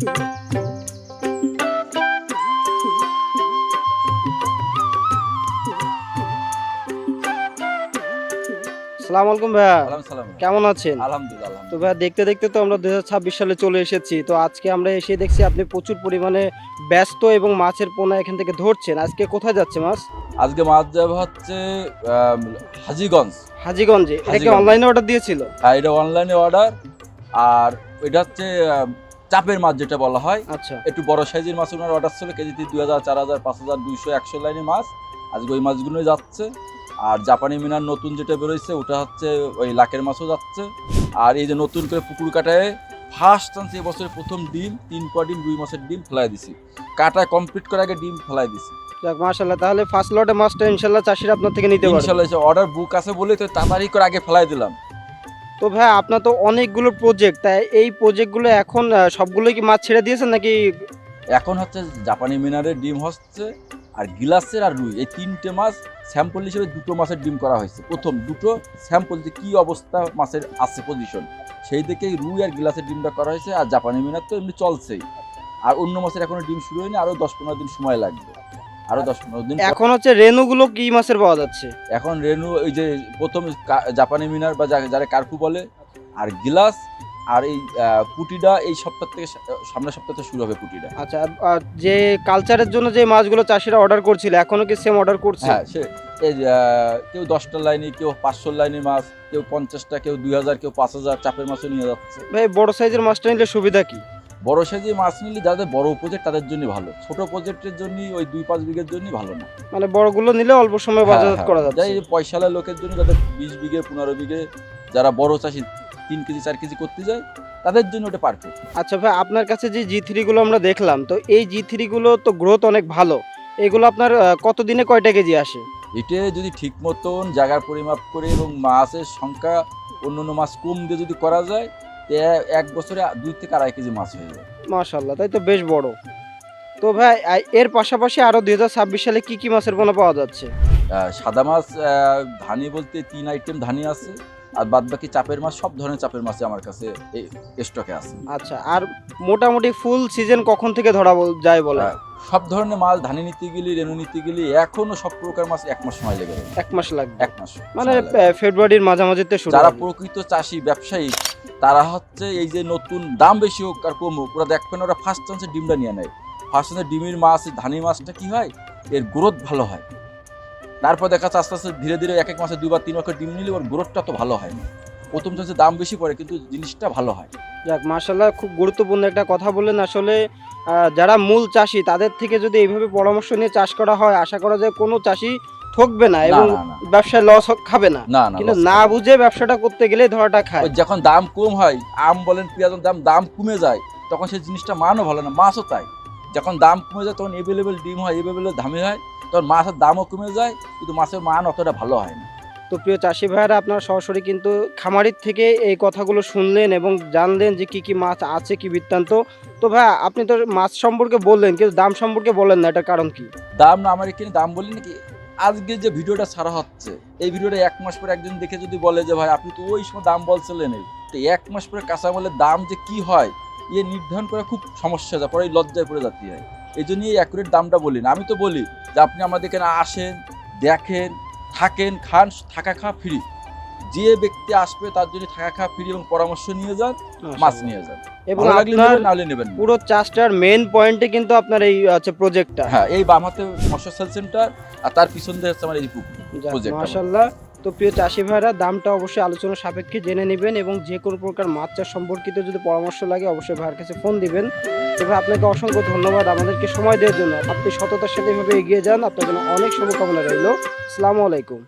সালাম আলাইকুম ভাইয়া। সালাম সালাম কেমন আছেন? আলহামদুলিল্লাহ তো ভাইয়া দেখতে দেখতে তো আমরা দু হাজার ছাব্বিশ সালে চলে এসেছি। তো আজকে আমরা এসে দেখছি আপনি প্রচুর পরিমাণে ব্যস্ত এবং মাছের পোনা এখান থেকে ধরছেন। আজকে কোথায় যাচ্ছে মাছ? আজকে মাছ যাবে হচ্ছে হাজীগঞ্জ। হাজিগঞ্জে। এটা অনলাইনে অর্ডার দিয়েছিল? আর এটা অনলাইনে অর্ডার আর এটা হচ্ছে চাপের মাছ যেটা বলা হয়। আচ্ছা। একটু বড় সাইজের মাছ ওনার অর্ডার ছিল কেজিতে দুই হাজার চার হাজার পাঁচ হাজার দুইশো একশো লাইনের মাছ। আজকে ওই মাছগুলোই যাচ্ছে। আর জাপানি মিনার নতুন যেটা বেরোইছে ওটা হচ্ছে ওই লাকের মাছও যাচ্ছে। আর এই যে নতুন করে পুকুর কাটায় ফার্স্ট চান্স এবছরের প্রথম ডিম তিন পা ডিম দুই মাসের ডিম ফেলাই দিছি। কাটা কমপ্লিট করার আগে ডিম ফেলাই দিছি। যাক তাহলে ফার্স্ট লটে মাছটা ইনশাল্লাহ চাষিরা আপনার থেকে নিতে পারবে। ইনশাল্লাহ অর্ডার বুক আছে বলে তো তাড়াতাড়ি করে আগে ফেলাই দিলাম। তো ভাই, আপনার তো অনেকগুলো প্রজেক্ট তাই এই প্রজেক্টগুলো এখন সবগুলোই কি মাছ ছেড়ে দিয়েছেন নাকি? এখন হচ্ছে জাপানি মিনারের ডিম হচ্ছে আর গিলাসের আর রুই, এই তিনটে মাছ স্যাম্পল হিসেবে দুটো মাছের ডিম করা হয়েছে। প্রথম দুটো স্যাম্পল যে কি অবস্থা মাছের আছে পজিশন সেই দিকেই রুই আর গিলাসের ডিমটা করা হয়েছে আর জাপানি মিনার তো এমনি চলছেই। আর অন্য মাছের এখনও ডিম শুরু হয়নি, আরও দশ পনেরো দিন সময় লাগবে। আরও দশ পনেরো দিন এখন হচ্ছে রেনুগুলো কি মাছের পাওয়া যাচ্ছে? এখন রেনু ওই যে প্রথম জাপানি মিনার বা যারা কার্পু বলে আর গিলাস আর এই পুটিটা এই সপ্তাহ থেকে সামনের সপ্তাহ থেকে শুরু হবে পুটিটা আচ্ছা আর যে কালচারের জন্য যে মাছগুলো চাষিরা অর্ডার করছিল এখনও কি সেম অর্ডার করছে? হ্যাঁ সে এই কেউ দশটা লাইনে কেউ পাঁচশো লাইনে মাছ কেউ পঞ্চাশটা কেউ দুই হাজার কেউ পাঁচ হাজার চাপের মাছও নিয়ে যাচ্ছে। ভাই বড় সাইজের মাছটা নিলে সুবিধা কি? বড় সাইজে মাছ নিলে যাদের বড় প্রজেক্ট তাদের জন্য ভালো। ছোট প্রজেক্টের জন্য ওই দুই পাঁচ বিঘের জন্য ভালো না। মানে বড়গুলো নিলে অল্প সময় বাজারজাত হ্যাঁ, করা হ্যাঁ। যাচ্ছে। যাই পয়সালা লোকের জন্য যাদের বিশ বিঘে পনেরো বিঘে যারা বড় চাষি তিন কেজি চার কেজি করতে যায় তাদের জন্য ওটা পারফেক্ট আচ্ছা ভাই আপনার কাছে যে জি থ্রিগুলো আমরা দেখলাম তো এই জি থ্রিগুলো তো গ্রোথ অনেক ভালো। এগুলো আপনার কতদিনে কয়টা কেজি আসে? এটে যদি ঠিক মতন জায়গার পরিমাপ করে এবং মাছের সংখ্যা অন্য অন্য মাছ কম দিয়ে যদি করা যায় এক বছরে দুই থেকে আড়াই কেজি মাছ হয়ে যায়। মাশাল্লাহ তাই তো বেশ বড়। তো ভাই এর পাশাপাশি আরও দুই হাজার ছাব্বিশ সালে কি কি মাছের পোনা পাওয়া যাচ্ছে? সাদা মাছ ধানি বলতে তিন আইটেম ধানি আছে। আর বাদ বাকি চাপের মাছ সব ধরনের চাপের মাছ আমার কাছে এই স্টকে আছে। আচ্ছা আর মোটামুটি ফুল সিজন কখন থেকে ধরা যায় বলে হ্যাঁ। সব ধরনের মাছ ধানি নিতে গেলে রেনু নিতে গেলে এখনও সব প্রকার মাছ এক মাস সময় লেগে এক মাস লাগবে। এক মাস মানে ফেব্রুয়ারির মাঝামাঝিতে শুরু যারা প্রকৃত চাষি ব্যবসায়ী তারা হচ্ছে এই যে নতুন দাম বেশি হোক আর কম হোক ওরা দেখবেন ওরা ফার্স্ট চান্সে ডিমটা নিয়ে নেয়। ফার্স্ট চান্সে ডিমের মাছ ধানি মাছটা কি হয়? এর গ্রোথ ভালো হয়। তারপর দেখা যাচ্ছে আস্তে আস্তে ধীরে ধীরে এক এক মাসে দুবার তিন মাসে ডিম নিলে ওর গ্রোথটা তো ভালো হয় না। প্রথম চান্সে দাম বেশি পড়ে কিন্তু জিনিসটা ভালো হয়। যাক মার্শাল্লাহ খুব গুরুত্বপূর্ণ একটা কথা বললেন। আসলে যারা মূল চাষি তাদের থেকে যদি এইভাবে পরামর্শ নিয়ে চাষ করা হয় আশা করা যায় কোনো চাষি ঠকবে না এবং ব্যবসায় লস খাবে না। না না কিন্তু না বুঝে ব্যবসাটা করতে গেলে ধরাটা খায়। যখন দাম কম হয় আম বলেন পেঁয়াজের দাম দাম কমে যায় তখন সেই জিনিসটা মানও ভালো না মাছও তাই। যখন দাম কমে যায় তখন এভেলেবেল ডিম হয় এভেলেবেল দামে হয়। তখন মাছের দামও কমে যায় কিন্তু মাছের মান অতটা ভালো হয় না। তো প্রিয় চাষি ভাইয়েরা আপনারা সরাসরি কিন্তু খামারির থেকে এই কথাগুলো শুনলেন এবং জানলেন যে কি কি মাছ আছে কি বৃত্তান্ত। তো ভাই আপনি তো মাছ সম্পর্কে বললেন কিন্তু দাম সম্পর্কে বললেন না এটার কারণ কি? দাম না আমার এখানে দাম বলি নাকি আজকে যে ভিডিওটা ছাড়া হচ্ছে এই ভিডিওটা এক মাস পরে একজন দেখে যদি বলে যে ভাই আপনি তো ওই সময় দাম বলছিলেন এই তো এক মাস পরে কাঁচামালের দাম যে কি হয় ইয়ে নির্ধারণ করা খুব সমস্যা যায় পরে লজ্জায় পড়ে যাতে হয় এই জন্য এই অ্যাকুরেট দামটা বলি না। আমি তো বলি যে আপনি আমাদের এখানে আসেন দেখেন থাকেন খান থাকা খাওয়া ফ্রি যে ব্যক্তি আসবে তার জন্য থাকা খাওয়া ফ্রি এবং পরামর্শ নিয়ে যান মাছ নিয়ে যান। এবং আপনার নেবেন পুরো চাষটার মেন পয়েন্টে কিন্তু আপনার এই আছে প্রজেক্টটা হ্যাঁ এই বাম হাতে মৎস্য সেল সেন্টার আর তার পিছন দিয়ে হচ্ছে আমার এই আমার। মাশাল্লাহ তো প্রিয় চাষি ভাইরা, দামটা অবশ্যই আলোচনা সাপেক্ষে জেনে নেবেন এবং যে কোনো প্রকার মাছ চাষ সম্পর্কিত যদি পরামর্শ লাগে, অবশ্যই ভাইয়ের কাছে ফোন দিবেন। এবার আপনাকে অসংখ্য ধন্যবাদ আমাদেরকে সময় দেওয়ার জন্য। আপনি সততার সাথে এভাবে এগিয়ে যান। আপনার জন্য অনেক শুভকামনা রইল। আসসালামু আলাইকুম।